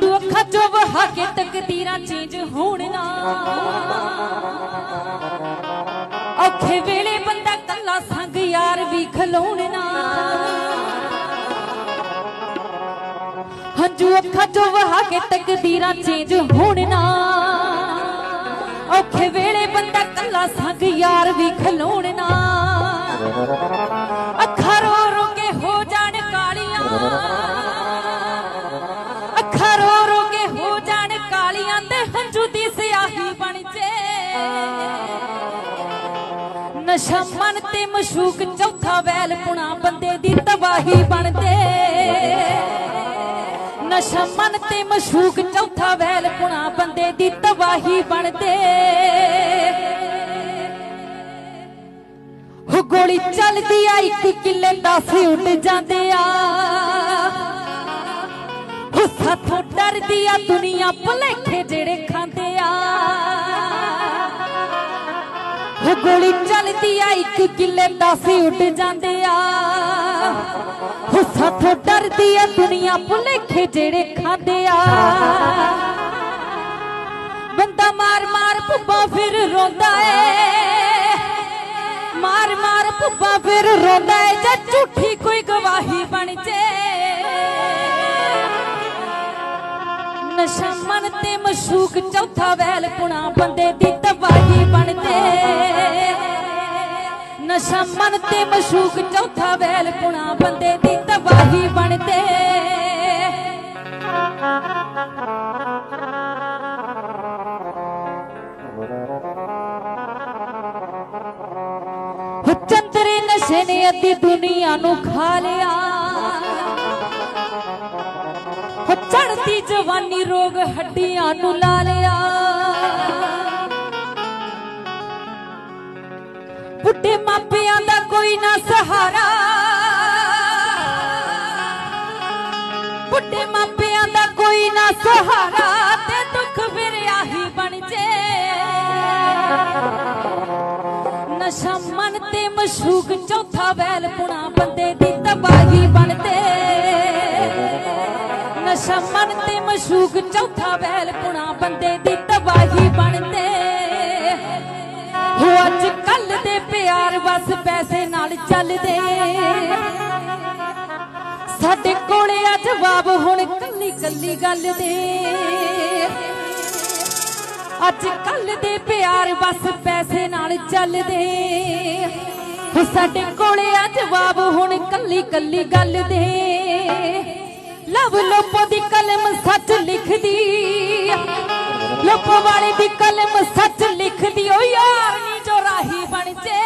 ਹੰਝੂ ਅੱਖਾਂ ਚੋਂ ਵਹਾ ਕੇ ਤਕਦੀਰਾਂ ਚੇਂਜ ਹੋਣ ਨਾ। ਔਖੇ ਵੇਲੇ ਬੰਦਾ ਕੱਲਾ ਸੰਗ ਯਾਰ ਵੀ ਖਲੋਣ ਨਾ। ਹੰਝੂ ਅੱਖਾਂ ਚੋਂ ਵਹਾ ਕੇ ਤਕਦੀਰਾਂ ਚੇਂਜ ਹੋਣ ਨਾ। ਔਖੇ ਵੇਲੇ ਬੰਦਾ ਕੱਲਾ ਸੰਗ ਯਾਰ ਵੀ ਖਲੋਣ ਨਾ। ਹੰਝੂ ਦੀ ਸਿਆਹੀ ਬਣ ਜੇ। ਨਸ਼ਾ ਮਨ ਤੇ ਮਸ਼ੂਕ ਚੌਥਾ ਵੈਲ ਪੁਣਾ ਬੰਦੇ ਦੀ ਤਬਾਹੀ ਬਣਦੇ ਨਸ਼ਾ ਮਨ ਤੇ ਮਸ਼ੂਕ ਚੌਥਾ ਵੈਲ ਪੁਣਾ ਬੰਦੇ ਦੀ ਤਬਾਹੀ ਬਣਦੇ ਹੋ ਗੋਲੀ ਚੱਲਦੀ ਆ, ਇੱਕ ਕਿੱਲੇ ਦਸ ਉੱਡ ਜਾਂਦੇ ਆ। ਹੋ ਸਾਥੋਂ ਡਰਦੀ ਆ ਦੁਨੀਆ ਭੁਲੇਖੇ ਜਿਹੜੇ ਖਾਂਦੇ ਆ। ਹੋ ਗੋਲੀ ਚੱਲਦੀ ਆ, ਇੱਕ ਕਿੱਲੇ ਦਸ ਉੱਡ ਜਾਂਦੇ ਆ। ਹੋ ਸਾਥੋਂ ਡਰਦੀ ਆ, ਦੁਨੀਆ ਭੁਲੇਖੇ ਜਿਹੜੇ ਖਾਂਦੇ ਆ। ਬੰਦਾ ਮਾਰ ਮਾਰ ਭੁੱਬਾ ਫਿਰ ਰੋਂਦਾ ਏ। ਮਾਰ ਮਾਰ ਭੁੱਬਾ ਫਿਰ ਰੋਂਦਾ ਏ ਜਾਂ ਨਸ਼ਾ ਮਨ ਤੇ ਮਸ਼ੂਕ ਚੌਥਾ ਵੈਲ ਪੁਣਾ ਬੰਦੇ ਦੀ ਤਬਾਹੀ ਬਣਦੇ। ਨਸ਼ਾ ਮਨ ਤੇ ਮਸ਼ੂਕ ਚੌਥਾ ਵੈਲ ਪੁਣਾ ਬੰਦੇ ਦੀ ਤਬਾਹੀ ਬਣਦੇ। ਹੋ ਚੰਦਰੇ ਨਸ਼ੇ ਨੇ ਅੱਧੀ ਦੁਨੀਆ ਨੂੰ ਖਾ ਲਿਆ। ਚੜਦੀ ਜਵਾਨੀ ਰੋਗ ਹੱਡੀਆਂ ਨੂੰ ਲਾ ਲਿਆ। ਬੁੱਢੇ ਮਾਪਿਆਂ ਦਾ ਕੋਈ ਨਾ ਸਹਾਰਾ। ਬੁੱਢੇ ਮਾਪਿਆਂ ਦਾ ਕੋਈ ਨਾ ਸਹਾਰਾ ਤੇ ਦੁੱਖ ਫਿਰ ਆਹੀ ਬਣ ਜੇ। ਨਸ਼ਾ ਮਨ ਤੇ ਮਸ਼ੂਕ ਚੌਥਾ ਵੈਲ ਪੁਣਾ ਬੰਦੇ ਦੀ ਤਬਾਹੀ ਬਣਦੇ ਮਸ਼ੂਕ ਚੌਥਾ ਵੈਲ ਪੁਣਾ ਬੰਦੇ ਦੀ ਤਬਾਹੀ ਬਣਦੇ। ਹੋ ਅੱਜ ਕੱਲ ਦੇ ਪਿਆਰ ਬਸ ਪੈਸੇ ਨਾਲ ਚੱਲਦੇ। ਸਾਡੇ ਕੋਲੇ ਆ ਜਵਾਬ ਹੁਣ ਕੱਲੀ ਕੱਲੀ ਗੱਲ ਦੇ। ਅੱਜ ਕੱਲ ਦੇ ਪਿਆਰ ਬਸ ਪੈਸੇ ਨਾਲ ਚੱਲਦੇ। ਸਾਡੇ ਕੋਲੇ ਆ ਜਵਾਬ ਹੁਣ ਕੱਲੀ ਕੱਲੀ ਗੱਲ ਦੇ। ਲਵ ਲੋਪੋ ਦੀ ਕਲਮ ਸੱਚ ਲਿਖਦੀ ਲੋਪੋ ਵਾਲੇ ਦੀ ਕਲਮ ਸੱਚ ਲਿਖਦੀ ਓ ਯਾਰ ਨੀ ਜੋ ਰਾਹੀ ਬਣ ਜੇ।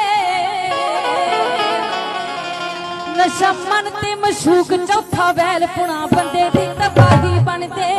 ਨਸ਼ਾ ਮਨ ਤੇ ਮਸ਼ੂਕ ਚੌਥਾ ਵੈਲ ਪੁਣਾ ਬੰਦੇ ਦੀ ਤਬਾਹੀ ਬਣਦੇ